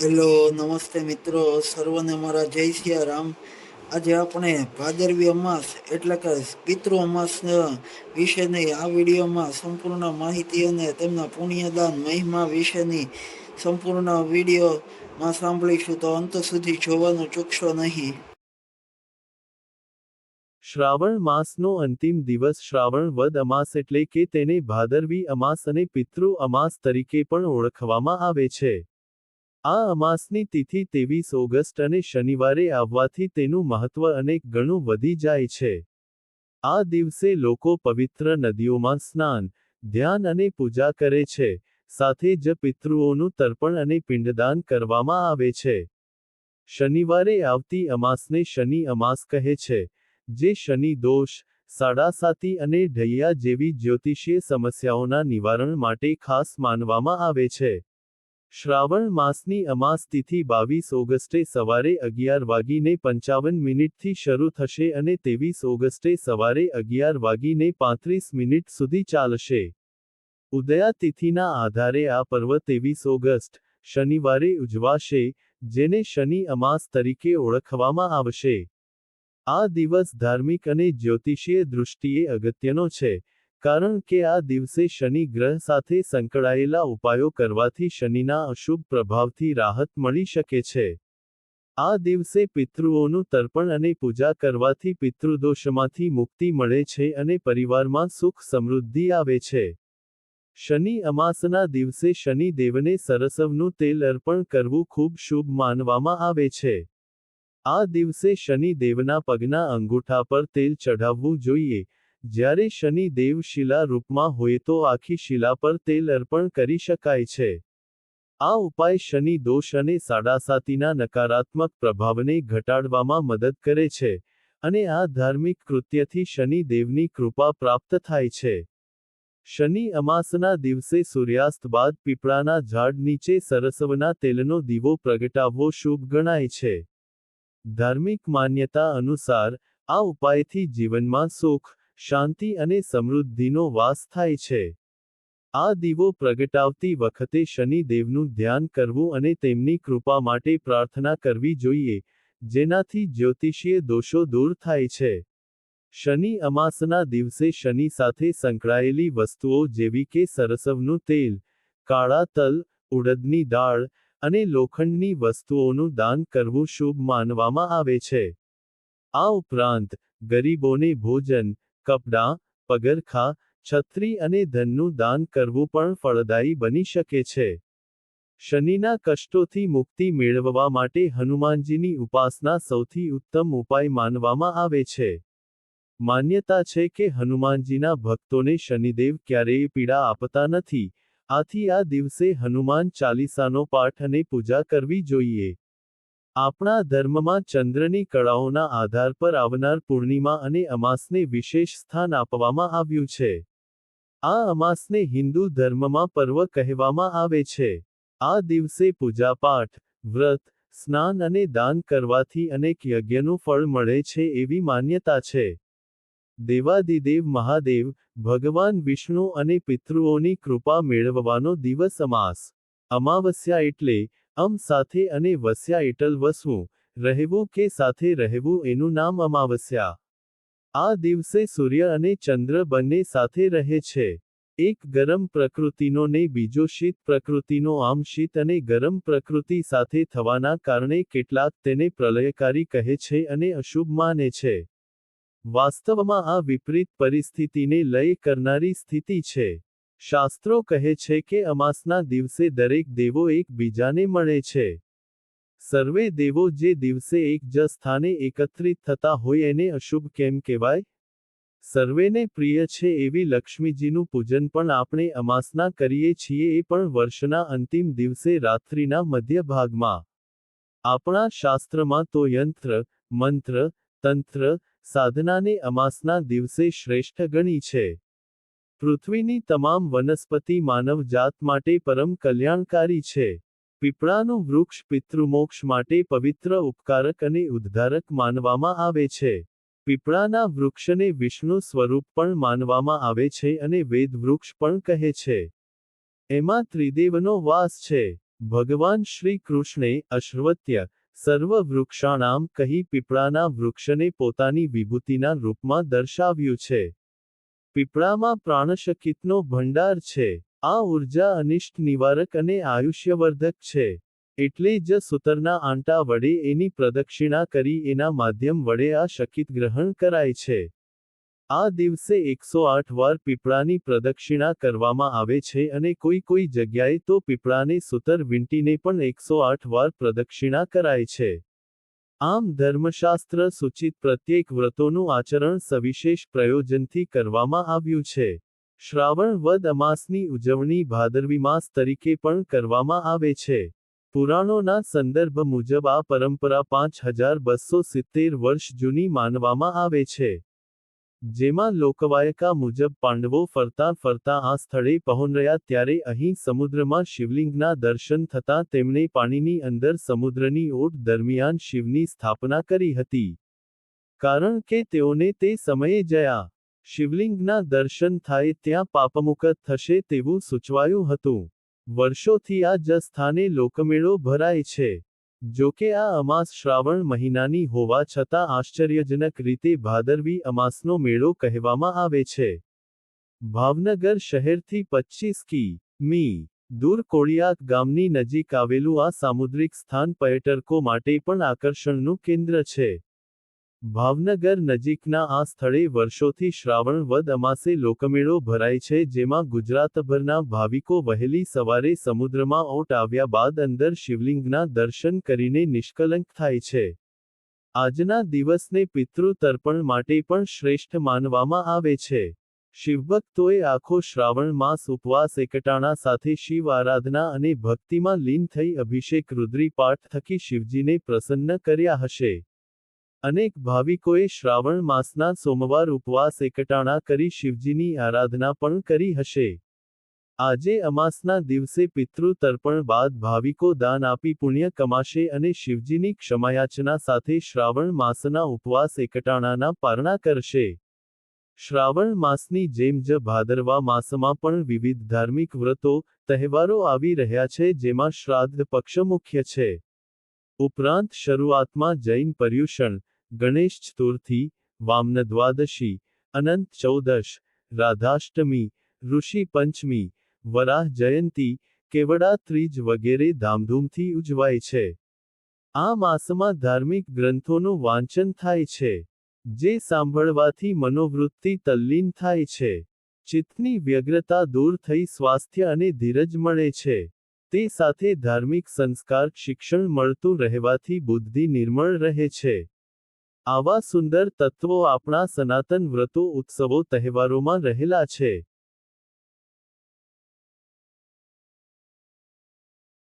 Hello, નમસ્તે મિત્રો. સર્વને મારા જય સિયારામ આજે આપણે ભાદરવી અમાસ એટલે કે પિતૃ અમાસ વિશેની આ વિડીયોમાં સંપૂર્ણ માહિતી અને તેમના પુણ્યદાન મહિમા વિશેની સંપૂર્ણ વિડીયોમાં સાંભળીશું. તો અંત સુધી જોવાનું ચૂકશો નહીં. શ્રાવણ માસનો અંતિમ દિવસ શ્રાવણ વદ અમાસ એટલે કે તેને ભાદરવી અમાસ અને પિતૃ અમાસ તરીકે પણ ઓળખવામાં આવે છે. આ અમાસની તિથિ ત્રેવીસ ઓગસ્ટ અને શનિવારે આવવાથી તેનું મહત્વ અનેક ગણું વધી જાય છે. આ દિવસે લોકો પવિત્ર નદીઓમાં સ્નાન, ધ્યાન અને પૂજા કરે છે, સાથે જ પિતૃઓનું તર્પણ અને પિંડદાન કરવામાં આવે છે. શનિવારે આવતી અમાસને શનિ અમાસ કહે છે, જે શનિ દોષ, સાડાસાતી અને ઢૈયા જેવી જ્યોતિષીય સમસ્યાઓના નિવારણ માટે ખાસ માનવામાં આવે છે. શ્રાવણ માસની અમાસ તિથિ બાવીસ ઓગસ્ટે સવારે અગિયાર વાગીને પંચાવન મિનિટથી શરૂ થશે અને ત્રેવીસ ઓગસ્ટે સવારે અગિયાર વાગીને પાંત્રીસ મિનિટ સુધી ચાલશે. ઉદયા તિથિના આધારે આ પર્વ ત્રેવીસ ઓગસ્ટ, શનિવારે ઉજવાશે, જેને શનિ અમાસ તરીકે ઓળખવામાં આવશે. આ દિવસ ધાર્મિક અને જ્યોતિષીય દૃષ્ટિએ અગત્યનો છે કારણ કે આ દિવસે શનિ ગ્રહ સાથે સંકળાયેલા ઉપાયો કરવાથી શનિના અશુભ પ્રભાવથી રાહત મળી શકે છે. આ દિવસે પિતૃઓનું તર્પણ અને પૂજા કરવાથી પિતૃદોષમાંથી મુક્તિ મળે છે અને પરિવારમાં સુખ સમૃદ્ધિ આવે છે. શનિ અમાસના દિવસે શનિ દેવને સરસવનું તેલ અર્પણ કરવું ખૂબ શુભ માનવામાં આવે છે. આ દિવસે શનિ દેવના પગના અંગૂઠા પર તેલ ચઢાવવું જોઈએ. જ્યારે શનિ દેવ શિલા રૂપમાં હોય તો આખી શિલા પર તેલ અર્પણ કરી શકાય છે. આ ઉપાય શનિ દોષ અને સાડાસાતીના નકારાત્મક પ્રભાવને ઘટાડવામાં મદદ કરે છે અને આ ધાર્મિક કૃત્યથી શનિ દેવની કૃપા પ્રાપ્ત થાય છે. શનિ અમાસના દિવસે સૂર્યાસ્ત બાદ પીપળાના ઝાડ નીચે સરસવના તેલનો દીવો પ્રગટાવવો શુભ ગણાય છે. ધાર્મિક માન્યતા અનુસાર આ ઉપાયથી જીવનમાં સુખ શાંતિ અને સમૃદ્ધિનો વાસ થાય છે. આ દીવો પ્રગટાવતી વખતે શનિ દેવનું ધ્યાન કરવું અને તેમની કૃપા માટે પ્રાર્થના કરવી જોઈએ, જેનાથી જ્યોતિષીય દોષો દૂર થાય છે. શનિ અમાસના દિવસે શનિ સાથે સંકળાયેલી વસ્તુઓ જેવી કે સરસવનું તેલ, કાળા તલ, ઉડદની દાળ અને લોખંડની વસ્તુઓનું દાન કરવું શુભ માનવામાં આવે છે. આ ઉપરાંત ગરીબોને ભોજન કપડાં પગરખા છત્રી અને ધનનું દાન કરવું પણ ફળદાયી બની શકે છે. શનિના કષ્ટોથી મુક્તિ મેળવવા માટે હનુમાનજીની ઉપાસના સૌથી ઉત્તમ ઉપાય માનવામાં આવે છે. માન્યતા છે કે હનુમાનજીના ભક્તોને શનિદેવ ક્યારેય પીડા આપતા નથી. આથી આ દિવસે હનુમાન ચાલીસાનો પાઠ અને પૂજા કરવી જોઈએ. આપણા ધર્મમાં ચંદ્રની કળાઓના આધાર પર આવનાર પૂર્ણિમા અને અમાસને વિશેષ સ્થાન આપવામાં આવ્યું છે. આ અમાસને હિન્દુ ધર્મમાં પર્વ કહેવામાં આવે છે. આ દિવસે પૂજાપાઠ, વ્રત, સ્નાન અને દાન કરવાથી અનેક યજ્ઞનું ફળ મળે છે એવી માન્યતા છે. દેવાદિદેવ મહાદેવ, ભગવાન વિષ્ણુ અને પિતૃઓની કૃપા મેળવવાનો દિવસ અમાસ. અમાવસ્યા એટલે અમ સાથે અને વસ્યા એટલ વસવું, રહેવું કે સાથે રહેવું એનું નામ અમાવસ્યા. આ દિવસે સૂર્ય અને ચંદ્ર બંને સાથે રહે છે. એક ગરમ પ્રકૃતિનો ને બીજો શીત પ્રકૃતિનો આમ શીત અને ગરમ પ્રકૃતિ સાથે થવાના કારણે કેટલાક તેને પ્રલયકારી કહે છે અને અશુભ માને છે. વાસ્તવમાં આ વિપરીત પરિસ્થિતિને લય કરનારી સ્થિતિ છે. શાસ્ત્રો કહે છે કે અમાસના દિવસે દરેક દેવો એકબીજાને મળે છે. સર્વે દેવો જે દિવસે એક જ સ્થાને એકત્રિત થતા હોય એને અશુભ કેમ કહેવાય? સર્વેને પ્રિય છે એવી લક્ષ્મીજીનું પૂજન પણ આપણે અમાસના કરીએ છીએ એ પણ વર્ષના અંતિમ દિવસે રાત્રિના મધ્ય ભાગમાં આપણા શાસ્ત્રમાં તો યંત્ર, મંત્ર, તંત્ર, સાધનાને અમાસના દિવસે શ્રેષ્ઠ ગણી છે. પૃથ્વીની તમામ વનસ્પતિ માનવ જાત માટે પરમ કલ્યાણકારી છે. પીપળાનું વૃક્ષ પિતૃમોક્ષ માટે પવિત્ર, ઉપકારક અને ઉદ્ધારક માનવામાં આવે છે. પીપળાના વૃક્ષને વિષ્ણુ સ્વરૂપ પણ માનવામાં આવે છે અને વેદ વૃક્ષ પણ કહે છે. એમાં ત્રિદેવનો વાસ છે. ભગવાન શ્રી કૃષ્ણે અશ્વત્ય સર્વ વૃક્ષાણામ કહી પીપળાના વૃક્ષને પોતાની વિભૂતિના રૂપમાં દર્શાવ્યું છે. પીપળામાં પ્રાણશકિતનો ભંડાર છે. આ ઊર્જા અનિષ્ટ નિવારક અને આયુષ્યવર્ધક છે. એટલે જ સૂતરના આંટા વડે એની પ્રદક્ષિણા કરી એના માધ્યમ વડે આ શકિત ગ્રહણ કરાય છે. આ દિવસે એકસો આઠ વાર પીપળાની પ્રદક્ષિણા કરવામાં આવે છે અને કોઈ કોઈ જગ્યાએ તો પીપળાને સૂતર વીંટીને પણ એકસો આઠ વાર પ્રદક્ષિણા કરાય છે. આમ ધર્મશાસ્ત્ર સૂચિત પ્રત્યેક વ્રતોનું આચરણ સવિશેષ પ્રયોજનથી કરવામાં આવ્યું છે. શ્રાવણ વદ અમાસની ઉજવણી ભાદરવી માસ તરીકે પણ કરવામાં આવે છે. પુરાણોના સંદર્ભ મુજબ આ પરંપરા પાંચ હજાર બસો સિત્તેર વર્ષ જૂની માનવામાં આવે છે. જેમાં લોકવાયકા મુજબ પાંડવો ફરતા ફરતા આ સ્થળે પહોંચ્યા ત્યારે અહીં સમુદ્રમાં શિવલિંગના દર્શન થતાં તેમણે પાણીની અંદર સમુદ્રની ઓટ દરમિયાન શિવની સ્થાપના કરી હતી. કારણ કે તેઓને તે સમયે જયા. શિવલિંગના દર્શન થાય ત્યાં પાપમુક્ત થશે તેવું સૂચવાયું હતું. વર્ષોથી આ જ સ્થાને લોકમેળો ભરાય છે. જો કે આ અમાસ શ્રાવણ મહિનાની હોવા છતાં આશ્ચર્યજનક રીતે ભાદરવી અમાસનો મેળો કહેવામાં આવે છે. ભાવનગર શહેરથી પચ્ચીસ કી. મી. દૂર કોળિયાક ગામની નજીક આવેલું આ સામુદ્રિક સ્થાન પર્યટકો માટે પણ આકર્ષણનું કેન્દ્ર છે. ભાવનગર નજીકના આ સ્થળે વર્ષોથી શ્રાવણ વદ અમાસે લોકમેળો ભરાય છે જેમાં ગુજરાતભરના ભાવિકો વહેલી સવારે સમુદ્રમાં ઓટ આવ્યા બાદ અંદર શિવલિંગના દર્શન કરીને નિષ્કલંક થાય છે. આજના દિવસને પિતૃ તર્પણ માટે પણ શ્રેષ્ઠ માનવામાં આવે છે. શિવભક્તોએ આખો શ્રાવણ માસ ઉપવાસ એકટાણા સાથે શિવ આરાધના અને ભક્તિમાં લીન થઈ અભિષેક રુદ્રી પાઠ થકી શિવજીને પ્રસન્ન કર્યા હશે. અનેક ભાવિકોએ શ્રાવણ માસના સોમવાર ઉપવાસ એકટાણા કરી શિવજીની આરાધના પણ કરી હશે. આજે અમાસના દિવસે પિતૃ તર્પણ બાદ ભાવિકો દાન આપી પુણ્ય કમાશે અને શિવજીની ક્ષમાયાચના સાથે શ્રાવણ માસના ઉપવાસ એકટાણાના પારણા કરશે. શ્રાવણ માસની જેમ જ ભાદરવા માસમાં પણ વિવિધ ધાર્મિક વ્રતો, તહેવારો આવી રહ્યા છે જેમાં શ્રાદ્ધ પક્ષ મુખ્ય છે. ઉપરાંત શરૂઆતમાં જૈન પર્યુષણ ગણેશ ચતુર્થી, વામન દ્વાદશી, અનંત ચૌદશ, રાધાષ્ટમી, ઋષિ પંચમી, વરાહ જયંતી, કેવડા ત્રીજ વગેરે ધામધૂમથી ઉજવાય છે. આ માસમાં ધાર્મિક ગ્રંથોનું વાંચન થાય છે, જે સાંભળવાથી મનોવૃત્તિ તલ્લીન થાય છે, ચિત્તની વ્યગ્રતા દૂર થઈ સ્વાસ્થ્ય અને ધીરજ મળે છે, તે સાથે ધાર્મિક સંસ્કાર શિક્ષણ મળતું રહેવાથી બુદ્ધિ નિર્મળ રહે છે. આવા સુંદર તત્વો આપણા સનાતન વ્રતો ઉત્સવો તહેવારોમાં રહેલા છે.